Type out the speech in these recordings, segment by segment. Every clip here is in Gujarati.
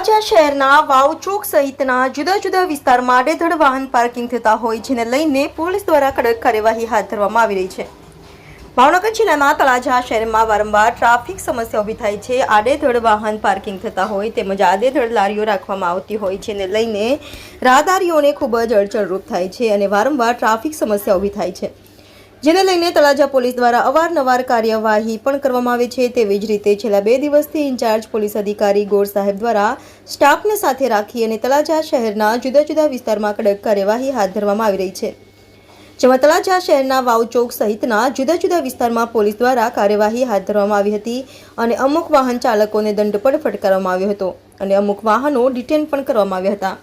તળાજા શહેરના વાવ ચોક સહિતના જુદા જુદા વિસ્તારમાં આડેધડ વાહન પાર્કિંગ થતા હોય જેને લઈને પોલીસ દ્વારા કડક કાર્યવાહી હાથ ધરવામાં આવી રહી છે. ભાવનગર જિલ્લાના તળાજા શહેરમાં વારંવાર ટ્રાફિક સમસ્યા ઊભી થાય છે. આડેધડ વાહન પાર્કિંગ થતા હોય તેમજ આડેધડ લારીઓ રાખવામાં આવતી હોય જેને લઈને રાહદારીઓને ખૂબ જ અડચણરૂપ થાય છે અને વારંવાર ટ્રાફિક સમસ્યા ઊભી થાય છે. જેને લઈને તળાજા પોલીસ દ્વારા અવારનવાર કાર્યવાહી પણ કરવામાં આવે છે. તેવી જ રીતે છેલ્લા બે દિવસથી ઇન્ચાર્જ પોલીસ અધિકારી ગોર સાહેબ દ્વારા સ્ટાફને સાથે રાખી અને તળાજા શહેરના જુદા જુદા વિસ્તારમાં કડક કાર્યવાહી હાથ ધરવામાં આવી રહી છે. જેમાં તળાજા શહેરના વાવ ચોક સહિતના જુદા જુદા વિસ્તારમાં પોલીસ દ્વારા કાર્યવાહી હાથ ધરવામાં આવી હતી અને અમુક વાહન ચાલકોને દંડ પણ ફટકારવામાં આવ્યો હતો અને અમુક વાહનો ડિટેન પણ કરવામાં આવ્યા હતા.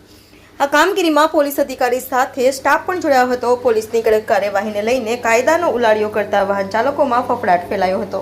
આ કામગીરીમાં પોલીસ અધિકારી સાથે સ્ટાફ પણ જોડાયો હતો. પોલીસની કડક કાર્યવાહીને લઈને કાયદાનો ઉલાળ્યો કરતા વાહન ચાલકોમાં ફફડાટ ફેલાયો હતો.